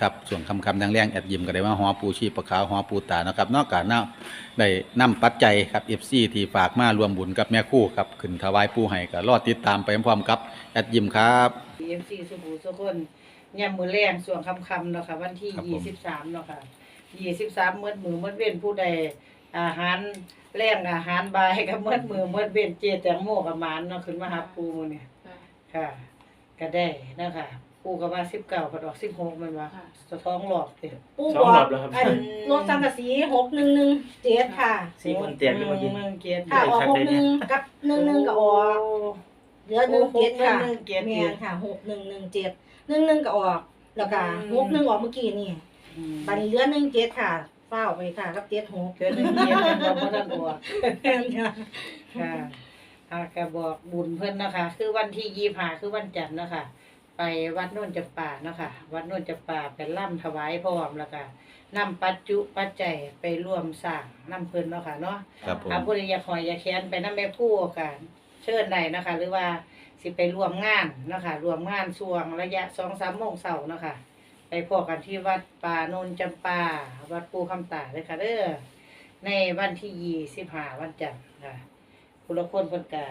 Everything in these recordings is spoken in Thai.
ครับสวัสดีครับส่วนคำคำดังแรงแอดยิมก็ได้มาหอปูชีปะขาวหอปูตานะครับนอกจากนั้นได้นำปัจจัยครับ FC ที่ฝากมารวมบุญกับแม่คู่ครับขึ้นถวายปูให้ก็รอติดตามไปพร้อมๆกับแอดยิมครับเอฟซีสุบูสุคนย่ำมือแรงส่วนคำคำๆเนาะค่ะวันที่ครับผมยี่สิบสามเนาะค่ะยี่สิบสามเมื่อมือเมื่อเว้นผู้ใดอาหารแรงอาหารบายกับเมื่อมือเมื่อเว้นเจแตงโมกับหมานเนาะขึ้นมาหาปูมื้อเนี่ยค่ะ ก็ได้นะคะ ปูก็ว่าสิบเก้าพอดอกสิบหกมันว่าค่ะ สะท้องหลอกเต็มปูสองบอรอกบแล้วครับ อันรถสังกะสีหกหนึ่งหนึ่งเจ็ดค่ะ สี่คนเตียงด้วยเมื่อกี้เมืองเกียรติค่ะออกชัดหกเลยหเนี่นึ่ยงกับหนึ่งหนึ่งกับออก เหลือหนึ่งเจ็ดค่ะหนึ่งเกียรติแม่นค่ะหกหนึ่งหนึ่งเจ็ดหนึ่งหนึ่งกับออกแล้วก็อืมหกหนึ่งออกเมื่อกี้นี่อืมบัดนี้เหลือหนึ่งเจ็ดค่ะเฝ้าไปค่ะกับเจ็ดหกเกิดหนึ่งเกียรติมันบ่ทันออก แม่นค่ะค่ะอากระบอกบุญเพิ่นนะคะ คือวันที่ยี่หาคือวันจันทร์นะคะ ไปวัดโน่นจำปาเนาะค่ะวัดโน่นจำปาไปล่ำถวายพร้อมแล้วก็นำปัจจุปัจจัยไปร่วมสร้างนำเพิ่นเนาะค่ะเนาะครับผม อาผู้ใดอยากหอยอยากแค้นไปนำแม่ผู้กันเชิญได้นะคะ หรือว่าสิไปร่วมงานเนาะค่ะร่วมงานช่วงระยะสองสามโมงเช้าเนาะค่ะไปพบกันที่วัดป่าโนนจำปาวัดปูคำตาเลยค่ะเด้อในวันที่ยี่สิบห้าวันจันทร์ค่ะคุณละคนคนกา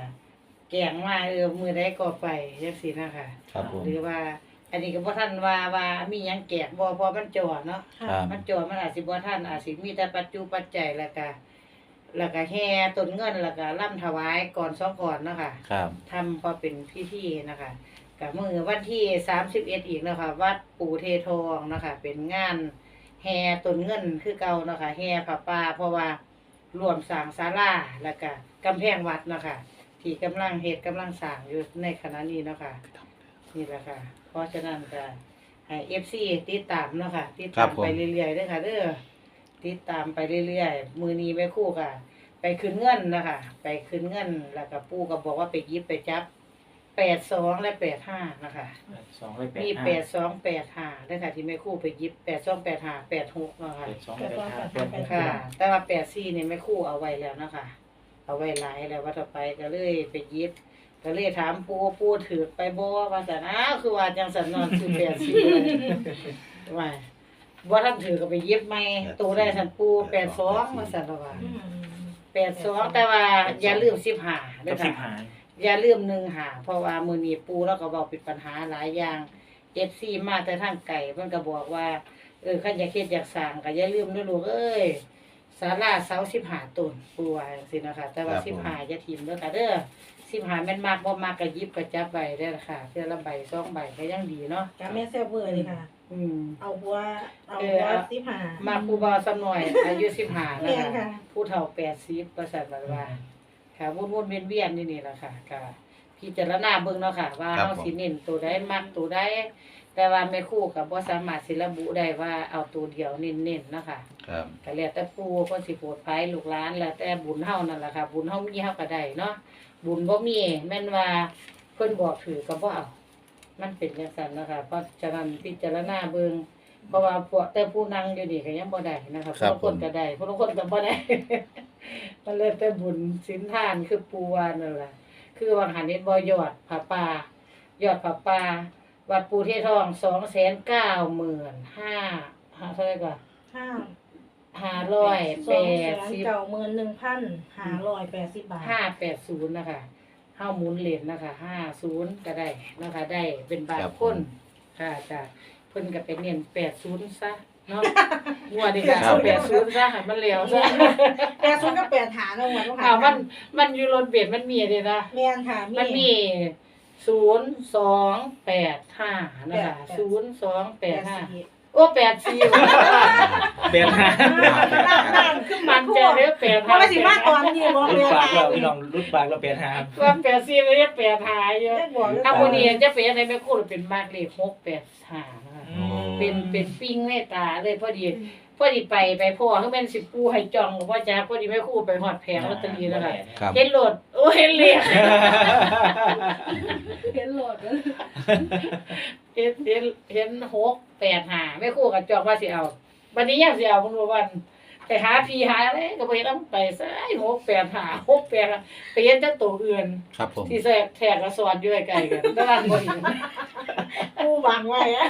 แกงมาเออมือได้ก็ไปจังซี่นะคะครับผม หรือว่า อันนี้ก็บ่ทันว่าว่ามีหยังแกกบ่เพอมันจอเนาะครับมันจอมันอาจสิบ่ทันอาจสิมีแต่ปัจจุปัจจัยแล้วก็แล้วก็แห่ต้นเงินแล้วก็ล่ำถวายก่อนสองก่อนเนาะค่ะครับทำพอเป็นพิธีนะคะกับมือวันที่สามสิบเอ็ดอีกนะคะวัดปู่เททองนะคะเป็นงานแห่ต้นเงินคือเก่านะคะแห่ผ้าป่าเพราะว่ารวมสร้างศาลาแล้วก็กำแพงวัดนะคะ ที่กำลังเหตุกำลังสร้างอยู่ในขณะนี้เนาะคะนี่แหละค่ะ เพราะฉะนั้นก็ให้เอฟซีติดตามเนาะค่ะติดครัตาบมผม ไปเรื่อยๆเด้อค่ะเด้อติดตามไปเรื่อยๆมือนี้แม่ครู่ค่ะ ไปขึ้นเงินนะคะไปขึ้นเงินแล้วก็ปู่ก็บอกว่าไปหยิบไปจับแปดสองและแปดห้านะคะ สองร้อยแปดมีห้าแปดสองแปดห้าด้วยค่ะที่แม่ครู่ไปหยิบแปดสองแปดห้าแปดหกนะคะแปดสองแปดห้าแปดหกค่ะ แต่ว่าแปดสี่เนี่ยแม่ครู่เอาไว้แล้วนะคะ เอาไว้หลายแล้วว่าต่อไปก็เลยไปหยิบก็เลยถามปูปูถือไปบ่ว่าสันอ้าวคือว่าจังสันนอนคือแปดสี่เลยว่าว่าท่านถือก็ไปหยิบไม่ตัวได้สันปูแปดสองมาสันว่าอืมแปดสองแต่ว่าอย่าลืมสิบห้าด้กัวบยสิบค่ะหายอย่าลืมหนึ่งหาเพราะว่ามือนี้ปูแล้วก็บอกเป็นปัญหาหลายอย่างเอฟซีมาแต่ทางไก่มันก็บอกว่า เออขันอยากเฮ็ดอยากสร้างก็อย่าลืมนะลูกเอ้ย ศาลาเสาสิบห้าต้นปูว่าจังซี่นะคะ แต่ว่าครับสิบผมห้าอย่าทิมเด้อค่ะเด้อสิบห้าแม่นมากบ่มากก็หยิบก็จับใบได้อละค่ะเทื่อละใบสองใบก็ยังดีเนาะกับแม่เซลเวอร์เลยค่ะ อืม เอาหัวเอาเอหัอวสิบห้ามาครูบาสำหน่อย อายุสิบห้านะแม่นคะค่ะผู้เฒ่าแปดสิบประสาทบัดว่าค่ะวนวนๆเวียนเวียนๆนี่นี่แหละค่ะก็พิจารณาเบิ่งเนาะค่ะ ว่าครับเฮาผม สิเน้นตัวใดมักตัวใด แต่ว่าแม่ครู่ก็บ่สามารถสิระบุได้ว่าเอาตัวเดียวเน้นๆเนาะค่ะครับก็แล้วแต่ปู่เพิ่นสิโปรดภัยลูกหลานแล้วแต่บุญเฮานั่นล่ะค่ะ บุญเฮามีเฮาก็ได้เนาะบุญบ่มีแม่นว่าเพิ่นบอกถือก็บ่เอามันเป็นจังซั่นเนาะค่ะเพราะฉะนั้นพิจารณาเบิ่งเพราะว่าพวกแต่ผู้นั่งอยู่นี่ก็ยังบ่ได้นะคะครับบางคนก็ได้บางคนก็บ่ได้ มันเลยแต่บุญสินทานคือปูวานั่นแหละคือวางหันเห็นบ่ยอดผาป่ายอดผาป่า วัดปูเททองสองแสนเก้าหมื่นห้าห้าเท่าไหร่ก่อนห้าห้าร้อยสแปองแสดนสิบเก้าหมื่นหนึ่งพันห้าร้อยแปดสิบบาทห้าแปดศูนย์นะคะห้าหมุนเหรียญนะคะห้าศูนย์ก็ได้นะคะ ได้เป็นบาทครับ คนค่ะจ้ะเพิ่นก็ไปเน้นแปดศูนย์ซะเนาะงวดนี้ก็ครัเอาบแปดศูนย์ซะให้มันเหลวซะ แปดศูนย์ก็แปดหาเนาะหมดว่าอ่ามันมันอยู่รถเบียดมันมีเลยนะ แม่นค่ะ มันมี ศูนย์สองแปดห้านะคะศูนย์สองแปดห้า โอ้แปดสี่แปดห้าคือมันใจเด้อแปดเพห้าราะว่าสิมาตอนนี้บ่รุดแม่นปากค่ะเราพี่น้องรุดปากเราแปดห้าครับว่าแปดสี่เลยแปดห้าเยอะได้บอกเลยถ้าวันนี้จะเป็นอะไรไม่คู่เป็นมากเลขหกแปดห้านะคะอืมเป็นเป็นปิ้งในตาเลยพอดีพอดีไปไปพ่อคือเป็นสิบปูให้จองว่าจ้าพอดีไม่คู่ไปหอดแผงลอตเตอรี่แล้วค่ะครับเห็นโหลดโอ้เห็นเลยเห็นโหลด เลยเห็นเห็นเห็นหกแปดหาไม่คู่กับจองว่าสิเอาวันนี้ยังสิเอาคุณวันไปหาพีหาอะไรก็ไปต้องไปซะหกแปดหาหกแปดห้าไปเห็นจะตัวอื่นครับผมที่แทรกแทรกกระสอนอยู่ไกลๆกันตลาดบ่เห็นกูวางไว้อะ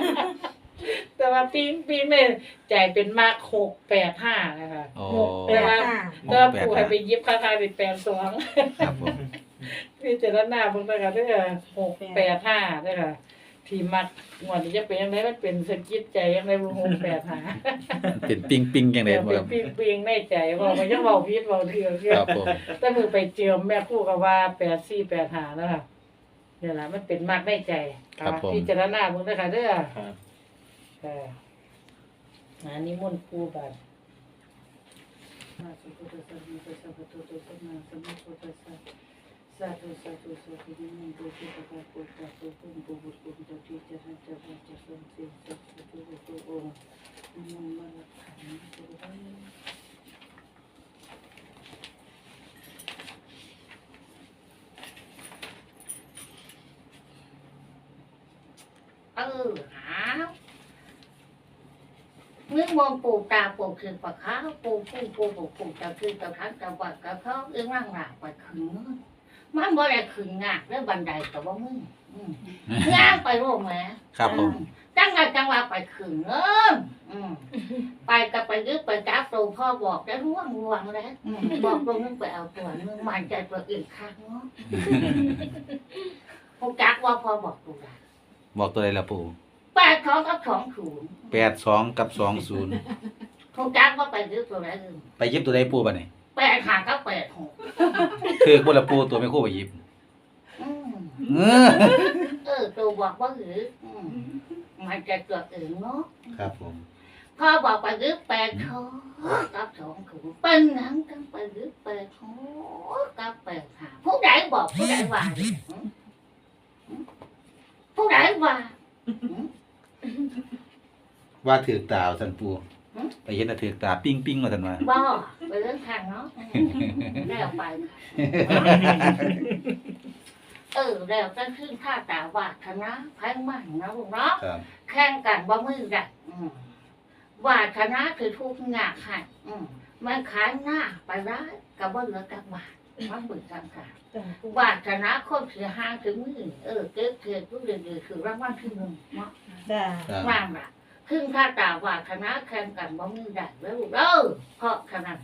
แต่ว่าปีงปีงเนี่ยใจเป็นมากหกแปดห้านะคะโอ้แปดห้าแต่ว่าปู่ให้ไปยิบค่าๆเป็นแปดสองครับผมพี่เจารณาเพิ่งนะคะเด้อหกแปดห้าเด้อค่ะ ที่มัดหัวจะเป็นยังไงมันเป็นสะกิดใจยังไงบุญโฮแปดหาเป็นปิงปิงยังไงบ่คเป็รันบปิงปิงไม่ใจบอกมันยังบอกพิษเบาเทืองเทื่อครับผมแต่มือไปเจียมแม่คู่กับว่าแปดซี่แปดหาแล้วค่ะเนี่ยแหละมันเป็นมัดกม่ใจครับที่จะหน้ามึงนะคะเด้อครับอันนี้มุ่นต์ครูบัตร นะโมตัสสะภะคะวะโตอะระหะโตสัมมาสัมพุทธัสสะ Satu satu satu dengan dua tiga empat satu pun gugur gugur jadi jahat jahat jahat satu satu satu orang memalakan Tuhan. Ừ, hả? Nguyên môn phù trà phù thiền Phật khá phù phù phù phù phù trà thiền tàu khá trà vật cả khó yên lăng lạc và khẩn งหลากไปขึงมันบ่ได้ขึงงากเรื่องบันไดแต่ว่ามึงอืมย่างไปโรงแหมครับผมจังหวะจังหวะไปขึงเอออืมไปกับไปยึดไปจับตัวพ่อบอกได้ร่วงร่วงแล้วอืมบอกตรงนึงไปเอาตัวนึงมันใจตัวอื่นข้างเนาะพวกจักว่าพ่อบอกตัวใดบอกตัวใดล่ะปู่แปดสองกับสองศูนย์82กับ20พวกจักว่าไปยึดตัวไหนอื่นไปหยิบตัวใดปู่บัดนี้ แปดหาก็แปดหกคือบ่ละปู่ตัวไม่คู่ไปหยิบอืมเออเออตัวบอกว่าหืออืมมันจะเกิดอื่นเนาะครับผม พ่อบอกไปรื้อแปดหกกับสองถูเป็นหนังกันไปรื้อแปดหกกับแปดหาผู้ใดบอกผู้ใดว่าเนี่ยหืมหืมผู้ใดว่าหืม ว่าถือตาท่านปู่หืมไปเห็นน่ะถือตาปิ้งปิ้งว่าท่านว่าบอกไป เรื่องทางเนาะอืมแล้วไป เออแล้วก็ขึ้นท่าตาวาธนะแพงมากนะลูกเนาะครับแข่งกันว่ามือดักอืมวาชนะคือทุกงาค่ะอืมมันขายหน้าไปได้กับว่าเหลือกับบาทมันเบิดกันค่ะวาชนะคนถือห้างถึงมือเออเก็บเทียนทุกเดือนๆคือรางวัลที่หนึ่งเนาะจ้าครับว่างละขึ้นค่าตาวาชนะแข่งกันว่ามือดักแล้วลูกเด้อเพราะฉะนั้น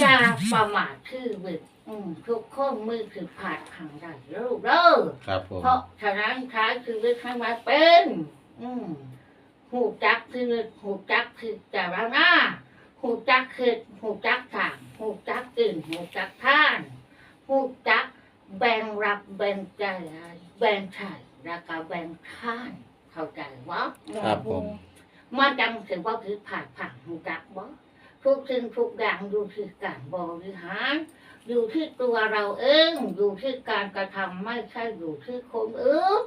อย่าประมาทคือเบิดอืมทุกคนมือคือผ่านทางได้แล้วลูกเด้อครับผมเพราะฉะนั้นท้ายชีวิตให้มาเป็น อืมหูจักคือหูจักคือจารานาหูจักคือหูจักสั่งหูจักตื่นหูจักท่านหูจักแบ่งรับแบ่งใจแบ่งใช้แล้วก็แบ่งท่านเข้าใจวะครับผม มาจำถึงว่าคือผ่านผ่านหูจักบ่ ทุกสิ่งทุกอย่างอยู่ที่การบริหาร อยู่ที่ตัวเราเอง อยู่ที่การกระทำไม่ใช่อยู่ที่คนอื่น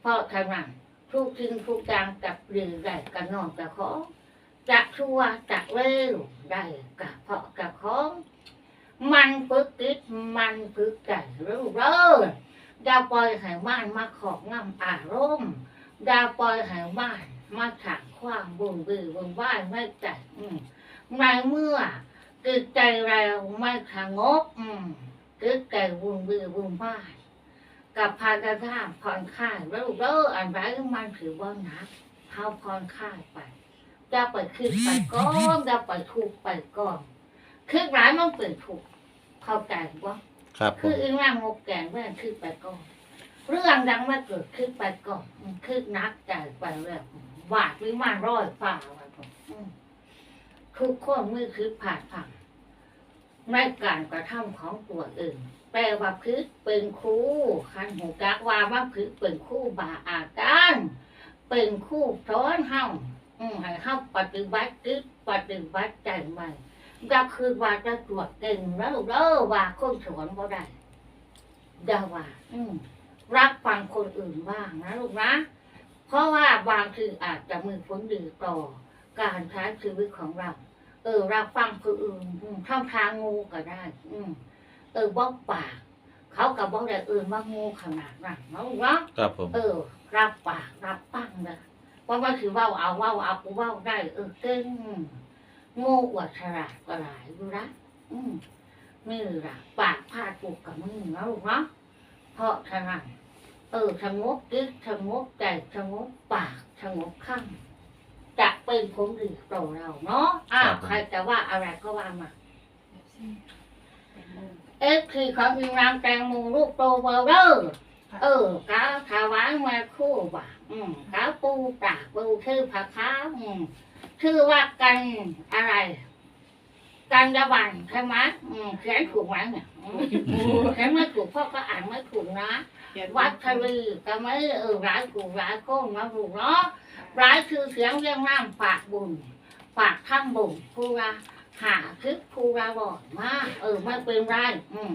เพราะฉะนั้นทุกสิ่งทุกอย่างกับหรือได้กันนอนกับของจะชั่วจะเร็วได้กับเพราะกับของมันฝึกติดมันฝึกใจร็วเร็วอย่าปล่อยให้มันมาของงำอารมณ์อย่าปล่อยให้มัน มาขังความบุญบือบุญว่ายไม่ใจอืมในเมื่อจิตใจเราไม่สงบอืมจิตใจวุ่นวือวุ่นวายกับพากันท่ามผ่อนคลายแล้วเด้ออันไรมันถือว่าหนักเขาผ่อนคลายไปจะไปคิดไปก้อนจะไปถูกข์ไปก้อนคือร้ายมันเป็นถูกข์เข้าใจว่าครับผคือมอีร่างงกแก่แม่คือไปก่อนเรื่องดังมาเกิดขึ้นไปก่อนอืมคือนักใจไปแล้ว วาดวิมานร้อยฝ่าไปก่อนอืมทุกคนมือคือผ่านผังในการกระทำของตัวเองแปลว่าพึกเป็นครูคันหูกักว่าว่าพึกเป็นครู่บาอาการเป็นครู่สอนเฮาอืมให้เฮาปฏิบัติจิตปฏิบัติใจใหม่ก็คือว่าจะตรวจเก่งแล้วเด้อว่าคนสอนบ่ได้อย่าว่า อืรับฟังคนอื่นบ้างนะลูกนะ เพราะว่าบางทีอาจจะมือผลดีต่อ การใช้ชีวิตของเรา เออรับฟังคนอื่นอืมท่องทางงูก็ได้ อืมเออบอกปาก เขากับบอกแต่อื่นว่างูขนาดนั้นนะลูกเนาะครับผมเออ รับปากรับปั้งนะเพราะว่าคือเว่าเอาเว่าเอากูเว่าได้ เออเก่งโง่กว่าฉลาดกว่าหลายดูนะอืมนี่ล่ะปากพาดปุกกับมือนะลูกเนาะเพราะฉะนั้น เออสงบจิตสงบใจสงบปากสงบข้างจะเป็นผลดีต่อเราเนาะอ้าวใครจะว่าอะไรก็ว่ามาเอ็กคือของอิงรามแตงโมลูกโตเบอร์เรอร์เออกาถาวายมาคู่บ่าอืมกาปูตากปูคือผักค้าอืมคือว่ากันอะไร กันยาวันใช่ไหมอืมเขียนถูกไหมเนี่ยเขียนไม่ถูกพ่อก็อ่านไม่ถูกนะ วัดทะลีก็ไม่เออร้ายกูร้ายโค้งนะลูกเนาะร้ายคือเสียงเรียงน้ำปากบุญปากข้างบุญผู้ราหาคึกผู้ราบอกมากเออไม่เป็นไรอืม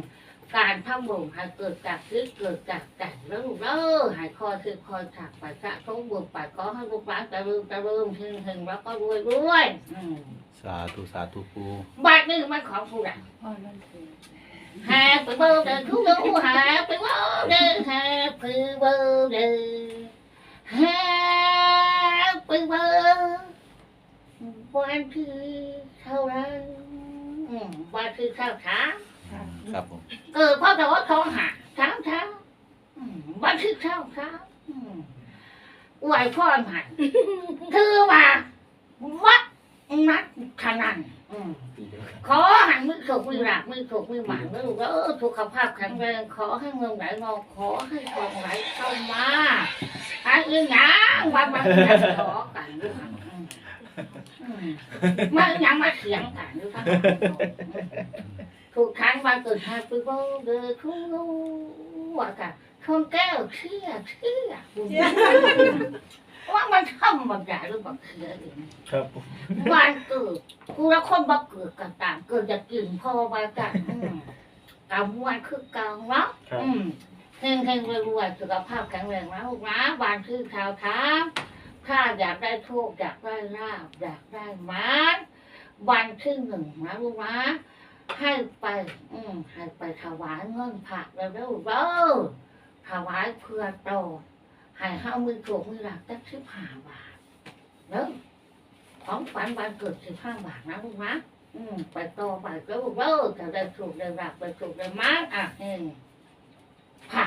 การทำบุญให้เกิดจากคึกเกิดจากใจแล้วลูกเออให้คอยคือคอยถักไปสะสมบุญไปขอให้ลูกหลานจะลืมจะลืมถึงถึงแล้วก็รวยรวยอืมสาธุสาธุปูบัดนี้มันของผู้ใด Happy birthday to you, happy birthday, happy birthday, happy birthday. วันที่เท่าไหรอืมวันที่เท่าช้าครับผมเออพ่อแต่ว่าท้องหาช้างช้างอืมวันที่เท่าช้าอืมไหวพ่อหันคือว่าวัดนัดขนันอืม ขอให้มือถูกมือหลักมือถูกมือหมันมือลูกแล้วสุขภาพแข็งแรงขอให้เงินไหลมาขอให้ทองไหลเข้ามาอันอื่นหยังวันมันจะขอกันด้วยกันอืมอืมมันยังมาเถียงกันด้วยกันถูกทันวันเกิดแฮปปี้เบิร์ดเดย์ทุกว่ากันชนแก้วเชื่อเชื่อ ว่ามันทำบางอย่างหรือเปล่าเชื่อเองครับ วันเกิดกูละคนบักเกิดกันต่างเกิดจะกินพ่อมากันอืมกำวันคือกลางเนาะครับ อืมเฮงเฮงรวยรวยสุขภาพแข็งแรงนะลูกนะวันคือชาวท้าถ้าอยากได้โชคอยากได้ลาบอยากได้หมันวันที่หนึ่งนะลูกนะให้ไป อืมให้ไปถวายเงินผักแล้วเด้อเด้อถวายเพื่อโต หายห้ามือโกรกมือหลักตั้งสิบห้าบาทเนอะของฝันวันเกิดสิบห้าบาทนะลูกนะอืมไปต่อไปก็ลูกเลิกแต่ได้ถูกได้หลักไปถูกได้มากอะเออผ่า